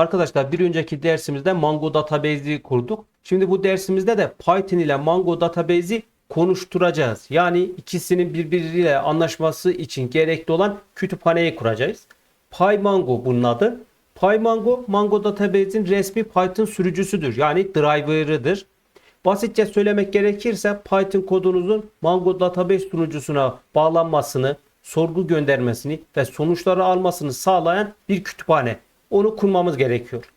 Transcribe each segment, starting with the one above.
Arkadaşlar bir önceki dersimizde Mongo Database'i kurduk. Şimdi bu dersimizde de Python ile Mongo Database'i konuşturacağız. Yani ikisinin birbiriyle anlaşması için gerekli olan kütüphaneyi kuracağız. PyMongo bunun adı. PyMongo, Mongo Database'in resmi Python sürücüsüdür. Yani driver'ıdır. Basitçe söylemek gerekirse Python kodunuzun Mongo Database sunucusuna bağlanmasını, sorgu göndermesini ve sonuçları almasını sağlayan bir kütüphane. Onu kurmamız gerekiyor.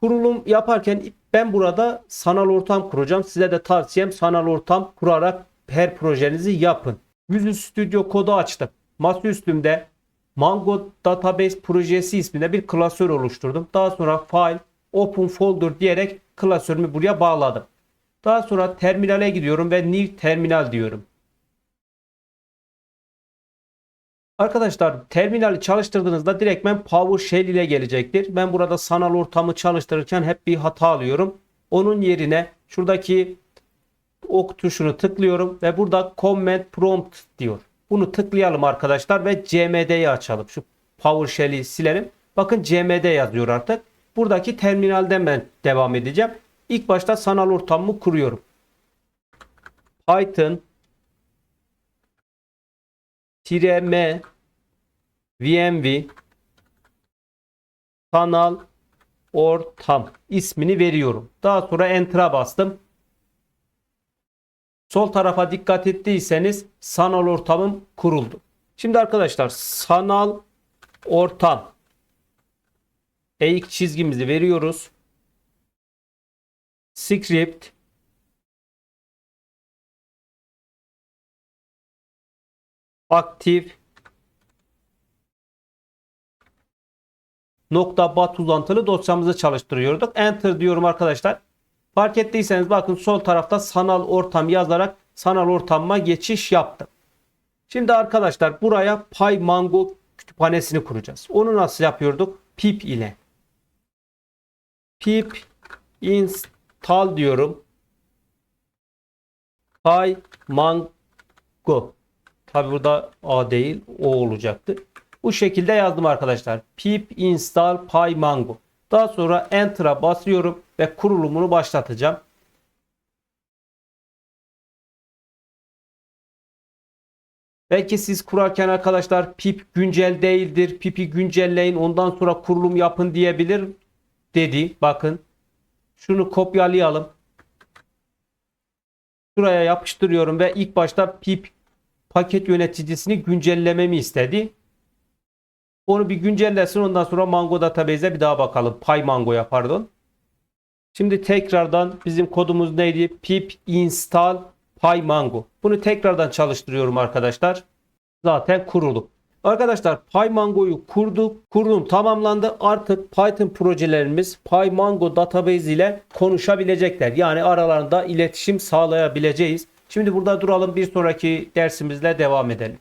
Kurulum yaparken ben burada sanal ortam kuracağım. Size de tavsiyem sanal ortam kurarak her projenizi yapın. Visual Studio kodu açtım. Masaüstümde Mongo Database projesi isminde bir klasör oluşturdum. Daha sonra File, Open Folder diyerek klasörümü buraya bağladım. Daha sonra terminale gidiyorum ve New Terminal diyorum. Arkadaşlar terminali çalıştırdığınızda direktmen PowerShell ile gelecektir. Ben burada sanal ortamı çalıştırırken hep bir hata alıyorum. Onun yerine şuradaki ok tuşunu tıklıyorum ve burada Command Prompt diyor. Bunu tıklayalım arkadaşlar ve CMD'yi açalım. Şu PowerShell'i silelim. Bakın CMD yazıyor artık. Buradaki terminalden ben devam edeceğim. İlk başta sanal ortamımı kuruyorum. Python m vmv sanal ortam ismini veriyorum. Daha sonra enter'a bastım. Sol tarafa dikkat ettiyseniz sanal ortamım kuruldu. Şimdi arkadaşlar sanal ortam eğik çizgimizi veriyoruz. Script aktif nokta bat uzantılı dosyamızı çalıştırıyorduk. Enter diyorum arkadaşlar. Fark ettiyseniz bakın sol tarafta sanal ortam yazarak sanal ortamıma geçiş yaptım. Şimdi arkadaşlar buraya PyMongo kütüphanesini kuracağız. Onu nasıl yapıyorduk? pip ile. pip install diyorum. PyMongo. Tabi burada A değil O olacaktı. Bu şekilde yazdım arkadaşlar. pip install pymongo. Daha sonra enter'a basıyorum ve kurulumunu başlatacağım. Belki siz kurarken arkadaşlar pip güncel değildir. Pipi güncelleyin ondan sonra kurulum yapın diyebilir dedi. Bakın. Şunu kopyalayalım. Şuraya yapıştırıyorum ve ilk başta pip paket yöneticisini güncellememi istedi. Onu bir güncellesin ondan sonra Mongo Database'e bir daha bakalım. PyMongo'ya pardon. Şimdi tekrardan bizim kodumuz neydi? pip install PyMongo. Bunu tekrardan çalıştırıyorum arkadaşlar. Zaten kurulu. Arkadaşlar PyMongo'yu kurduk. Kurulum tamamlandı. Artık Python projelerimiz PyMongo database ile konuşabilecekler. Yani aralarında iletişim sağlayabileceğiz. Şimdi burada duralım. Bir sonraki dersimizle devam edelim.